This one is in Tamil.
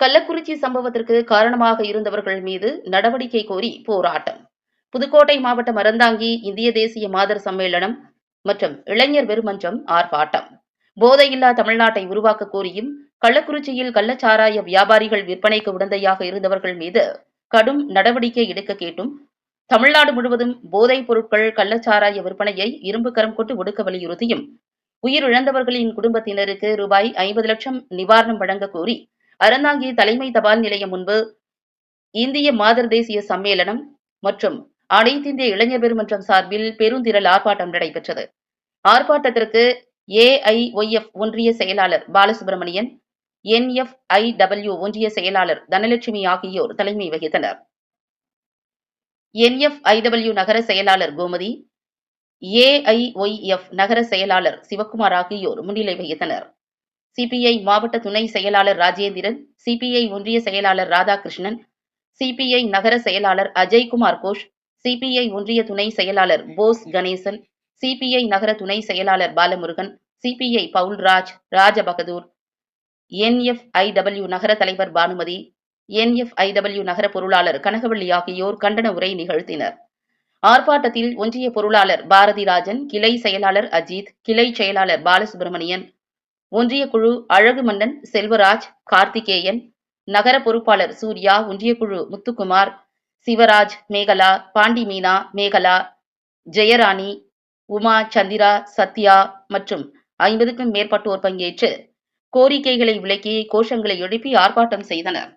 கள்ளக்குறிச்சி சம்பவத்திற்கு காரணமாக இருந்தவர்கள் மீது நடவடிக்கை கோரி போராட்டம். புதுக்கோட்டை மாவட்ட அறந்தாங்கி இந்திய தேசிய மாதர் சம்மேளனம் மற்றும் இளைஞர் வெறுமன்றம் ஆர்ப்பாட்டம். போதையில்லா தமிழ்நாட்டை உருவாக்க கோரியும் கள்ளக்குறிச்சியில் கள்ளச்சாராய வியாபாரிகள் விற்பனைக்கு உடந்தையாக இருந்தவர்கள் மீது கடும் நடவடிக்கை எடுக்க கேட்டும். தமிழ்நாடு முழுவதும் போதைப் பொருட்கள் கள்ளச்சாராய விற்பனையை இரும்பு கரம் கொண்டு ஒடுக்க வலியுறுத்தியும் உயிரிழந்தவர்களின் குடும்பத்தினருக்கு ரூபாய் ஐம்பது லட்சம் நிவாரணம் வழங்க கோரி அறந்தாங்கி தலைமை தபால் நிலையம் முன்பு இந்திய மாதர் தேசிய சம்மேளனம் மற்றும் அனைத்திந்திய இளைஞர் பெருமன்றம் சார்பில் பெருந்திரள் ஆர்ப்பாட்டம் நடைபெற்றது. ஆர்ப்பாட்டத்திற்கு ஏஐஒய்எஃப் ஒன்றிய செயலாளர் பாலசுப்ரமணியன் என்எஃப்ஐடபிள்யூ ஒன்றிய செயலாளர் தனலட்சுமி ஆகியோர் தலைமை வகித்தனர். என்எஃப்ஐடபிள்யூ நகர செயலாளர் கோமதி ஏஐஒய்எஃப் நகர செயலாளர் சிவக்குமார் ஆகியோர் முன்னிலை வகித்தனர். சிபிஐ மாவட்ட துணை செயலாளர் ராஜேந்திரன் சிபிஐ ஒன்றிய செயலாளர் ராதாகிருஷ்ணன் சிபிஐ நகர செயலாளர் அஜய்குமார் கோஷ் சிபிஐ ஒன்றிய துணை செயலாளர் போஸ் கணேசன் சிபிஐ நகர துணை செயலாளர் பாலமுருகன் சிபிஐ பவுல்ராஜ் ராஜபகதூர் என்எஃப்ஐடபிள்யூ நகர தலைவர் பானுமதி என்எஃப்ஐடபிள்யூ நகர பொருளாளர் கனகவள்ளி ஆகியோர் கண்டன உரை நிகழ்த்தினர். ஆர்ப்பாட்டத்தில் ஒன்றிய பொருளாளர் பாரதிராஜன் கிளை செயலாளர் அஜித் கிளை செயலாளர் பாலசுப்ரமணியன் ஒன்றிய குழு அழகுமன்னன் செல்வராஜ் கார்த்திகேயன் நகர பொறுப்பாளர் சூர்யா ஒன்றிய குழு முத்துக்குமார் சிவராஜ் மேகலா பாண்டி மீனா மேகலா ஜெயராணி உமா சந்திரா சத்யா மற்றும் ஐம்பதுக்கும் மேற்பட்டோர் பங்கேற்று கோரிக்கைகளை விளக்கி கோஷங்களை எழுப்பி ஆர்ப்பாட்டம் செய்தனர்.